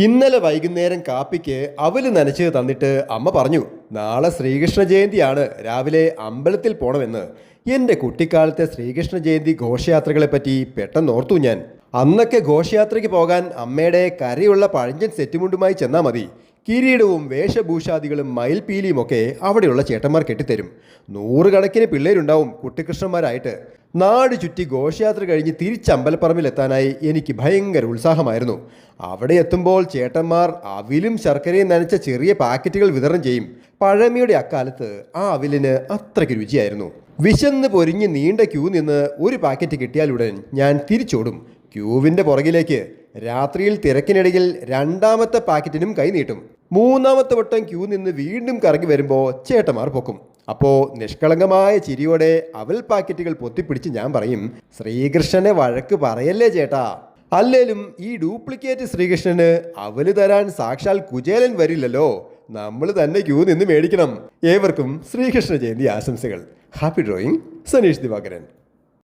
ഇന്നലെ വൈകുന്നേരം കാപ്പിക്ക് അവൽ നനച്ച് തന്നിട്ട് അമ്മ പറഞ്ഞു നാളെ ശ്രീകൃഷ്ണ ജയന്തിയാണ്. രാവിലെ അമ്പലത്തിൽ പോണമെന്ന്. എന്റെ കുട്ടിക്കാലത്തെ ശ്രീകൃഷ്ണ ജയന്തി ഘോഷയാത്രകളെപ്പറ്റി പെട്ടെന്ന് ഓർത്തു ഞാൻ. അന്നൊക്കെ ഘോഷയാത്രയ്ക്ക് പോകാൻ അമ്മയുടെ കരയുള്ള പഴഞ്ചൻ സെറ്റുമുണ്ടുമായി ചെന്നാൽ മതി. കിരീടവും വേഷഭൂഷാദികളും മയിൽപീലിയും ഒക്കെ അവിടെയുള്ള ചേട്ടന്മാർ കെട്ടിത്തരും. നൂറുകണക്കിന് പിള്ളേരുണ്ടാവും കുട്ടികൃഷ്ണന്മാരായിട്ട് നാട് ചുറ്റി ഘോഷയാത്ര കഴിഞ്ഞ് തിരിച്ചമ്പലപ്പറമ്പിലെത്താനായി എനിക്ക് ഭയങ്കര ഉത്സാഹമായിരുന്നു. അവിടെ എത്തുമ്പോൾ ചേട്ടന്മാർ അവിലും ശർക്കരയും നനച്ച ചെറിയ പാക്കറ്റുകൾ വിതരണം ചെയ്യും. പഴമയുടെ അക്കാലത്ത് ആ അവിലിന് അത്രയ്ക്ക് രുചിയായിരുന്നു. വിശന്ന് പൊരിഞ്ഞ് നീണ്ട ക്യൂ നിന്ന് ഒരു പാക്കറ്റ് കിട്ടിയാലുടൻ ഞാൻ തിരിച്ചോടും. ക്യൂവിന്റെ പുറകിലേക്ക്. രാത്രിയിൽ തിരക്കിനിടയിൽ രണ്ടാമത്തെ പാക്കറ്റിനും കൈനീട്ടും മൂന്നാമത്തെ വട്ടം ക്യൂ നിന്ന് വീണ്ടും കറങ്ങി വരുമ്പോൾ ചേട്ടന്മാർ പൊക്കും. അപ്പോൾ നിഷ്കളങ്കമായ ചിരിയോടെ അവൽ പാക്കറ്റുകൾ പൊത്തിപ്പിടിച്ച് ഞാൻ പറയും ശ്രീകൃഷ്ണനെ വഴക്ക് പറയല്ലേ ചേട്ടാ? അല്ലേലും ഈ ഡ്യൂപ്ലിക്കേറ്റ് ശ്രീകൃഷ്ണന് അവൽ തരാൻ സാക്ഷാൽ കുചേലൻ വരില്ലല്ലോ. നമ്മൾ തന്നെ ക്യൂ നിന്ന് മേടിക്കണം. ഏവർക്കും ശ്രീകൃഷ്ണ ജയന്തി ആശംസകൾ. Happy drawing Saneesh Divakaran.